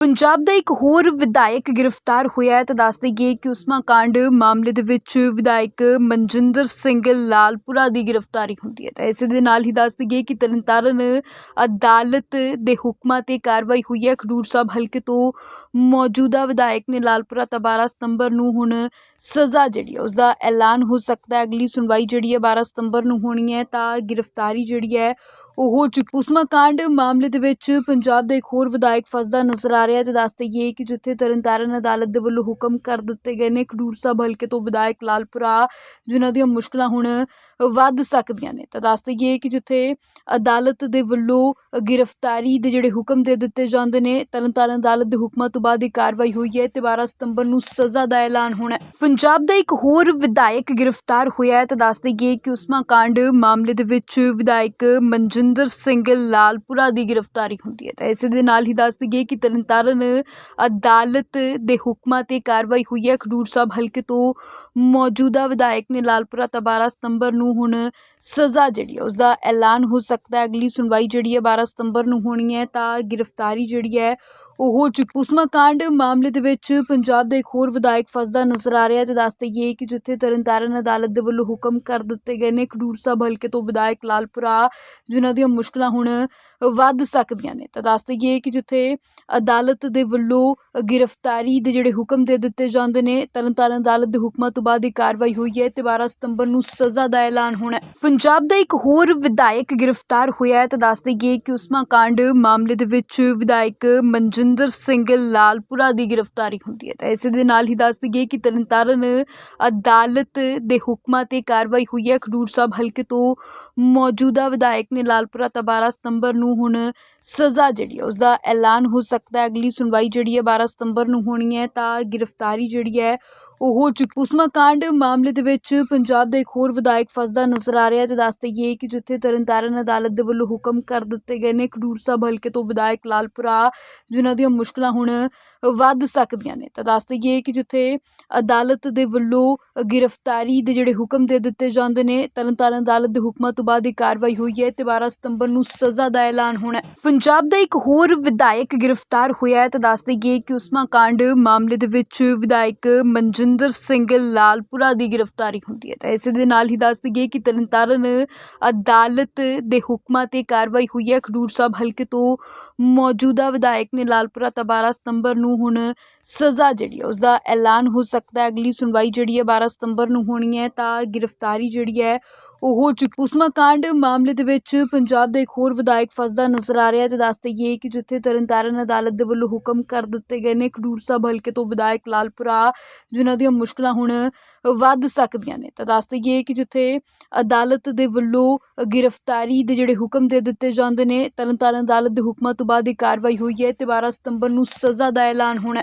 ਪੰਜਾਬ ਦਾ ਇੱਕ ਹੋਰ ਵਿਧਾਇਕ ਗ੍ਰਿਫਤਾਰ ਹੋਇਆ ਹੈ, ਤਾਂ ਦੱਸ ਦੇਈਏ ਕਿ ਉਸਮਾ ਕਾਂਡ ਮਾਮਲੇ ਦੇ ਵਿੱਚ ਵਿਧਾਇਕ ਮਨਜਿੰਦਰ ਸਿੰਘ ਲਾਲਪੁਰਾ ਦੀ ਗ੍ਰਿਫਤਾਰੀ ਹੁੰਦੀ ਹੈ। ਤਾਂ ਇਸੇ ਦੇ ਨਾਲ ਹੀ ਦੱਸ ਦੇਈਏ ਕਿ ਤਰਨਤਾਰਨ ਅਦਾਲਤ ਦੇ ਹੁਕਮਾਂ ਤੇ ਕਾਰਵਾਈ ਹੋਈ ਹੈ। ਖਡੂਰ ਸਾਹਿਬ ਹਲਕੇ ਤੋਂ ਮੌਜੂਦਾ ਵਿਧਾਇਕ ਨੇ ਲਾਲਪੁਰਾ ਤਾਂ 12 ਸਤੰਬਰ ਨੂੰ ਹੁਣ ਸਜ਼ਾ ਜਿਹੜੀ ਹੈ ਉਸ ਦਾ ਐਲਾਨ ਹੋ ਸਕਦਾ ਹੈ। ਅਗਲੀ ਸੁਣਵਾਈ ਜਿਹੜੀ ਹੈ 12 ਸਤੰਬਰ ਨੂੰ ਹੋਣੀ ਹੈ, ਤਾਂ ਗ੍ਰਿਫਤਾਰੀ ਜਿਹੜੀ ਹੈ ਉਹ ਹੋ ਚੁੱਕੀ ਉਸਮਾ ਕਾਂਡ ਮਾਮਲੇ ਦੇ ਵਿੱਚ ਪੰਜਾਬ ਦਾ ਇੱਕ ਹੋਰ ਵਿਧਾਇਕ ਫਸਦਾ ਨਜ਼ਰ ਆ ਰਿਹਾ ਤੇ ਦੱਸ ਦੇਈਏ ਕਿ ਜਿੱਥੇ ਤਰਨਤਾਰਨ ਅਦਾਲਤ ਦੇ ਵੱਲੋਂ ਹੁਕਮ ਕਰ ਦਿੱਤੇ ਗਏ ਨੇ, ਖਡੂਰ ਸਾਹਿਬ ਹਲਕੇ ਤੋਂ ਵਿਧਾਇਕ ਲਾਲਪੁਰਾ, ਜਿਨ੍ਹਾਂ ਦੀਆਂ ਮੁਸ਼ਕਲਾਂ ਹੁਣ ਵੱਧ ਸਕਦੀਆਂ ਨੇ। ਤਾਂ ਦੱਸ ਦੇਈਏ ਕਿ ਜਿੱਥੇ ਅਦਾਲਤ ਦੇ ਵੱਲੋਂ ਗ੍ਰਿਫਤਾਰੀ ਦੇ ਜਿਹੜੇ ਹੁਕਮ ਦੇ ਦਿੱਤੇ ਜਾਂਦੇ ਨੇ, ਤਰਨਤਾਰਨ ਅਦਾਲਤ ਦੇ ਹੁਕਮਾਂ ਤੋਂ ਬਾਅਦ ਇਹ ਕਾਰਵਾਈ ਹੋਈ ਹੈ। ਤੇ 12 ਸਤੰਬਰ ਨੂੰ ਸਜ਼ਾ ਦਾ ਐਲਾਨ ਹੋਣਾ ਹੈ। ਪੰਜਾਬ ਦਾ ਇੱਕ ਹੋਰ ਵਿਧਾਇਕ ਗ੍ਰਿਫਤਾਰ ਹੋਇਆ ਹੈ। ਤਾਂ ਦੱਸ ਦੇਈਏ ਕਿ ਉਸਮਾ ਕਾਂਡ ਮਾਮਲੇ ਦੇ ਵਿੱਚ ਵਿਧਾਇਕ ਮਨਜਿੰਦਰ ਸਿੰਘ ਲਾਲਪੁਰਾ ਦੀ ਗ੍ਰਿਫਤਾਰੀ ਹੁੰਦੀ ਹੈ। ਤਾਂ ਇਸੇ ਦੇ ਨਾਲ ਹੀ ਦੱਸ ਦੇਈਏ ਕਿ ਤਰਨਤਾਰਨ ਅਦਾਲਤ ਦੇ ਹੁਕਮਾਂ ਤੇ ਕਾਰਵਾਈ ਹੋਈ ਹੈ। ਖਡੂਰ ਸਾਹਿਬ ਹਲਕੇ ਤੋਂ ਮੌਜੂਦਾ ਵਿਧਾਇਕ ਨੇ ਲਾਲਪੁਰਾ ਤਾਂ 12 ਸਤੰਬਰ ਨੂੰ ਹੁਣ ਸਜ਼ਾ ਜਿਹੜੀ ਹੈ ਉਸ ਦਾ ਐਲਾਨ ਹੋ ਸਕਦਾ ਹੈ। ਅਗਲੀ ਸੁਣਵਾਈ ਜਿਹੜੀ ਹੈ 12 ਸਤੰਬਰ ਨੂੰ ਹੋਣੀ ਹੈ ਤਾਂ ਗ੍ਰਿਫਤਾਰੀ ਜਿਹੜੀ ਹੈ ਉਹ ਹੋ ਚੁੱਕੀ ਉਸਮਾ ਕਾਂਡ ਮਾਮਲੇ ਦੇ ਵਿੱਚ ਪੰਜਾਬ ਦਾ ਇੱਕ ਹੋਰ ਵਿਧਾਇਕ ਫਸਦਾ ਨਜ਼ਰ ਆ ਰਿਹਾ ਹੈ ਤੇ ਦੱਸ ਦੇਈਏ ਕਿ ਜਿੱਥੇ ਤਰਨਤਾਰਨ ਅਦਾਲਤ ਦੇ ਵੱਲੋਂ ਹੁਕਮ ਕਰ ਦਿੱਤੇ ਗਏ ਨੇ, ਖਡੂਰ ਸਾਹਿਬ ਹਲਕੇ ਤੋਂ ਵਿਧਾਇਕ ਲਾਲਪੁਰਾ ਜਿਨ੍ਹਾਂ ਦੀਆਂ ਮੁਸ਼ਕਲਾਂ ਹੁਣ ਵੱਧ ਸਕਦੀਆਂ ਨੇ। ਤਾਂ ਦੱਸ ਦੇਈਏ ਕਿ ਜਿੱਥੇ ਅਦਾਲਤ ਦੇ ਵੱਲੋਂ ਗ੍ਰਿਫਤਾਰੀ ਦੇ ਜਿਹੜੇ ਹੁਕਮ ਦੇ ਦਿੱਤੇ ਜਾਂਦੇ ਨੇ, ਤਰਨਤਾਰਨ ਅਦਾਲਤ ਦੇ ਹੁਕਮਾਂ ਤੋਂ ਬਾਅਦ ਇਹ ਕਾਰਵਾਈ ਹੋਈ ਹੈ ਤੇ 12 ਸਤੰਬਰ ਨੂੰ ਸਜ਼ਾ ਦਾ ਐਲਾਨ ਹੋਣਾ ਹੈ। ਪੰਜਾਬ ਦਾ ਇੱਕ ਹੋਰ ਵਿਧਾਇਕ ਗ੍ਰਿਫਤਾਰ ਹੋਇਆ ਹੈ, ਤਾਂ ਦੱਸ ਦੇਈਏ ਕਿ ਉਸਮਾ ਕਾਂਡ ਮਾਮਲੇ ਦੇ ਵਿੱਚ ਵਿਧਾਇਕ ਮਨਜਿੰਦਰ ਸਿੰਘ ਲਾਲਪੁਰਾ ਦੀ ਗ੍ਰਿਫਤਾਰੀ ਹੁੰਦੀ ਹੈ। ਤਾਂ ਇਸੇ ਦੇ ਨਾਲ ਹੀ ਦੱਸ ਦੇਈਏ ਕਿ ਤਰਨਤਾਰਨ ਅਦਾਲਤ ਦੇ ਹੁਕਮਾਂ ਤੇ ਕਾਰਵਾਈ ਹੋਈ ਹੈ। ਖਡੂਰ ਸਾਹਿਬ ਹਲਕੇ ਤੋਂ ਮੌਜੂਦਾ ਵਿਧਾਇਕ ਨੇ ਲਾਲਪੁਰਾ ਤਾਂ 12 ਸਤੰਬਰ ਨੂੰ ਹੁਣ ਸਜ਼ਾ ਜਿਹੜੀ ਹੈ ਉਸ ਦਾ ਐਲਾਨ ਹੋ ਸਕਦਾ ਹੈ। ਅਗਲੀ ਸੁਣਵਾਈ ਜਿਹੜੀ ਹੈ 12 ਸਤੰਬਰ ਨੂੰ ਹੋਣੀ ਹੈ, ਤਾਂ ਗ੍ਰਿਫਤਾਰੀ ਜਿਹੜੀ ਹੈ ਉਹ ਹੋ ਚੁੱਕੀ ਉਸਮਾ ਕਾਂਡ ਮਾਮਲੇ ਦੇ ਵਿੱਚ ਪੰਜਾਬ ਦਾ ਇੱਕ ਹੋਰ ਵਿਧਾਇਕ ਫਸਦਾ ਨਜ਼ਰ ਆ ਰਿਹਾ ਤੇ ਦੱਸ ਦੇਈਏ ਕਿ ਜਿੱਥੇ ਤਰਨਤਾਰਨ ਅਦਾਲਤ ਦੇ ਵੱਲੋਂ ਹੁਕਮ ਕਰ ਦਿੱਤੇ ਗਏ ਨੇ, ਖਡੂਰ ਸਾਹਿਬ ਹਲਕੇ ਤੋਂ ਵਿਧਾਇਕ ਲਾਲਪੁਰਾ, ਜਿਨ੍ਹਾਂ ਦੀਆਂ ਮੁਸ਼ਕਲਾਂ ਹੁਣ ਵੱਧ ਸਕਦੀਆਂ ਨੇ, ਤਾਂ ਦੱਸ ਦੇਈਏ ਕਿ ਜਿੱਥੇ ਅਦਾਲਤ ਦੇ ਵੱਲੋਂ ਗ੍ਰਿਫਤਾਰੀ ਦੇ ਜਿਹੜੇ ਹੁਕਮ ਦੇ ਦਿੱਤੇ ਜਾਂਦੇ ਨੇ, ਤਰਨਤਾਰਨ ਅਦਾਲਤ ਦੇ ਹੁਕਮਾਂ ਤੋਂ ਬਾਅਦ ਇਹ ਕਾਰਵਾਈ ਹੋਈ ਹੈ, ਤੇ 12 ਸਤੰਬਰ ਨੂੰ ਸਜ਼ਾ ਦਾ ਐਲਾਨ ਹੋਣਾ ਪੰਜਾਬ ਦਾ ਇੱਕ ਹੋਰ ਵਿਧਾਇਕ ਗ੍ਰਿਫਤਾਰ ਹੋਇਆ ਹੈ, ਤਾਂ ਦੱਸ ਦੇਈਏ ਕਿ ਉਸਮਾ ਕਾਂਡ ਮਾਮਲੇ ਦੇ ਵਿੱਚ ਵਿਧਾਇਕ ਮਨਜਿੰਦਰ ਸਿੰਘ ਲਾਲਪੁਰਾ ਦੀ ਗ੍ਰਿਫਤਾਰੀ ਹੁੰਦੀ ਹੈ। ਤਾਂ ਇਸੇ ਦੇ ਨਾਲ ਹੀ ਦੱਸ ਦੇਈਏ ਕਿ ਤਰਨਤਾਰਨ ਅਦਾਲਤ ਦੇ ਹੁਕਮਾਂ ਤੇ ਕਾਰਵਾਈ ਹੋਈ ਹੈ। ਖਡੂਰ ਸਾਹਿਬ ਹਲਕੇ ਤੋਂ ਮੌਜੂਦਾ ਵਿਧਾਇਕ ਨੇ ਲਾਲਪੁਰਾ ਤਾਂ 12 ਸਤੰਬਰ ਨੂੰ ਹੁਣ ਸਜ਼ਾ ਜਿਹੜੀ ਹੈ ਉਸ ਦਾ ਐਲਾਨ ਹੋ ਸਕਦਾ ਹੈ। ਅਗਲੀ ਸੁਣਵਾਈ ਜਿਹੜੀ ਹੈ 12 ਸਤੰਬਰ ਨੂੰ ਹੋਣੀ ਹੈ, ਤਾਂ ਗ੍ਰਿਫਤਾਰੀ ਜਿਹੜੀ ਹੈ ਉਹ ਹੋ ਚੁੱਕੀ ਉਸਮਾ ਕਾਂਡ ਮਾਮਲੇ ਦੇ ਵਿੱਚ ਪੰਜਾਬ ਦਾ ਇੱਕ ਹੋਰ ਵਿਧਾਇਕ ਫਸਦਾ ਨਜ਼ਰ ਆ ਰਿਹਾ ਤੇ ਦੱਸ ਦੇਈਏ ਕਿ ਜਿੱਥੇ ਤਰਨਤਾਰਨ ਅਦਾਲਤ ਦੇ ਵੱਲੋਂ ਹੁਕਮ ਕਰ ਦਿੱਤੇ ਗਏ ਨੇ ਖਡੂਰ ਸਾਹਿਬ ਹਲਕੇ ਤੋਂ ਵਿਧਾਇਕ ਲਾਲਪੁਰਾ, ਜਿਨ੍ਹਾਂ ਦੀਆਂ ਮੁਸ਼ਕਲਾਂ ਹੁਣ ਵੱਧ ਸਕਦੀਆਂ ਨੇ। ਤਾਂ ਦੱਸ ਦੇਈਏ ਕਿ ਜਿੱਥੇ ਅਦਾਲਤ ਦੇ ਵੱਲੋਂ ਗ੍ਰਿਫਤਾਰੀ ਦੇ ਜਿਹੜੇ ਹੁਕਮ ਦੇ ਦਿੱਤੇ ਜਾਂਦੇ ਨੇ, ਤਰਨਤਾਰਨ ਅਦਾਲਤ ਦੇ ਹੁਕਮਾਂ ਤੋਂ ਬਾਅਦ ਇਹ ਕਾਰਵਾਈ ਹੋਈ ਹੈ। ਤੇ 12 ਸਤੰਬਰ ਨੂੰ ਸਜ਼ਾ ਦਾ ਐਲਾਨ ਹੋਣਾ